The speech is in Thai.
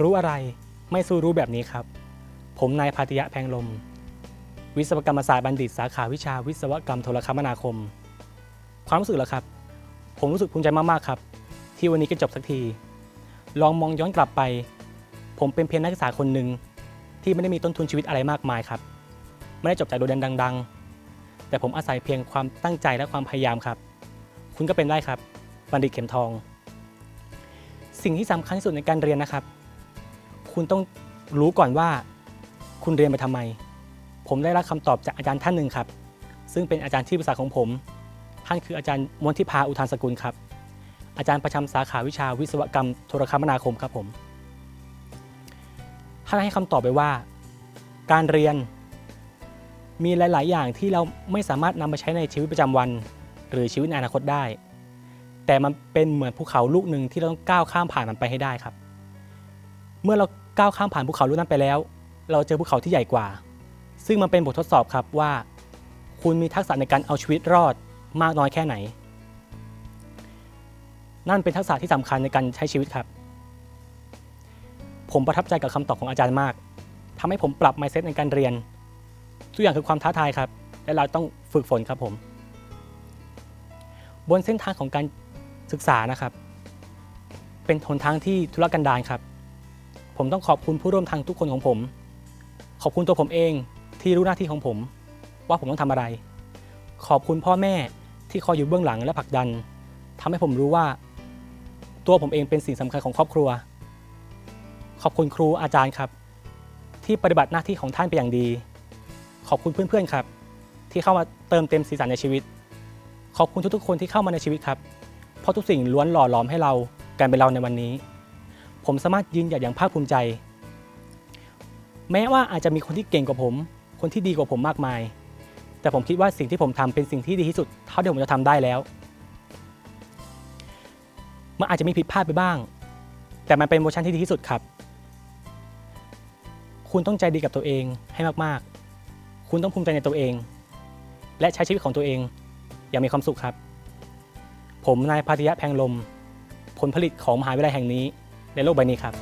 รู้อะไรไม่สู้รู้แบบนี้ครับ ผมนายพาติยะแพงลม วิศวกรรมศาสตร์บัณฑิตสาขาวิชาวิศวกรรมโทรคมนาคม ความรู้สึกเหรอครับ ผมรู้สึกภูมิใจมากๆครับ ที่วันนี้ก็จบสักที ลองมองย้อนกลับไป ผมเป็นเพียงนักศึกษาคนหนึ่งที่ไม่ได้มีต้นทุนชีวิตอะไรมากมายครับ ไม่ได้จบจากโรงเรียนดัง ๆ แต่ผมอาศัยเพียงความตั้งใจและความพยายามครับ คุณก็เป็นได้ครับ บัณฑิตเข็มทอง สิ่งที่สำคัญที่สุดในการเรียนนะครับ คุณต้องรู้ก่อนว่าคุณเรียนไปทำไม ผมได้รับคำตอบจากอาจารย์ท่านหนึ่งครับ ซึ่งเป็นอาจารย์ที่ปรึกษาของผม ท่านคืออาจารย์มนทิพาอุทานสกุลครับ อาจารย์ประจำสาขาวิชาวิศวกรรมโทรคมนาคมครับผม ท่านให้คำตอบไปว่า การเรียนมีหลาย ๆ อย่างที่เราไม่สามารถนำมาใช้ในชีวิตประจำวัน หรือชีวิตในอนาคตได้ แต่มันเป็นเหมือนภูเขาลูกหนึ่งที่เราต้องก้าวข้ามผ่านมันไปให้ได้ครับ เมื่อเรา ก้าวข้ามผ่านภูเขาลูกนั้นไปแล้ว เราเจอภูเขาที่ใหญ่กว่า ซึ่งมันเป็นบททดสอบครับว่า คุณมีทักษะในการเอาชีวิตรอดมากน้อยแค่ไหน นั่นเป็นทักษะที่สำคัญในการใช้ชีวิตครับ ผมประทับใจกับคำตอบของอาจารย์มากทำให้ผมปรับ mindset ในการเรียน ทุกอย่างคือความท้าทายครับ และเราต้องฝึกฝนครับผม บนเส้นทางของการศึกษานะครับ เป็นหนทางที่ทุรกันดารครับ ผมต้องขอบคุณผู้ร่วมทางทุกคนของผม ขอบคุณตัวผมเองที่รู้หน้าที่ของผม ว่าผมต้องทำอะไร ขอบคุณพ่อแม่ที่คอยอยู่เบื้องหลังและผลักดันทำให้ผมรู้ว่า ตัวผมเองเป็นสิ่งสำคัญของครอบครัว ขอบคุณครูอาจารย์ครับ ที่ปฏิบัติหน้าที่ของท่านเป็นอย่างดี ขอบคุณเพื่อนๆครับ ที่เข้ามาเติมเต็มสีสันในชีวิต ขอบคุณทุกๆคนที่เข้ามาในชีวิตครับ เพราะทุกสิ่งล้วนหล่อหลอมให้เรากลายเป็นเราในวันนี้ ผมสามารถยืนหยัดอย่างภาคภูมิใจ แม้ว่าอาจจะมีคนที่เก่งกว่าผม คนที่ดีกว่าผมมากมาย แต่ผมคิดว่าสิ่งที่ผมทำเป็นสิ่งที่ดีที่สุด เท่าที่ผมจะทำได้แล้ว มันอาจจะมีผิดพลาดไปบ้าง แต่มันเป็นเวอร์ชันที่ดีที่สุดครับ คุณต้องใจดีกับตัวเองให้มากๆ คุณต้องภูมิใจในตัวเอง และใช้ชีวิตของตัวเอง อย่างมีความสุขครับ ผมนายพาติยะแพงลม ผลผลิตของมหาวิทยาลัยแห่งนี้ ในโลกใบนี้ครับ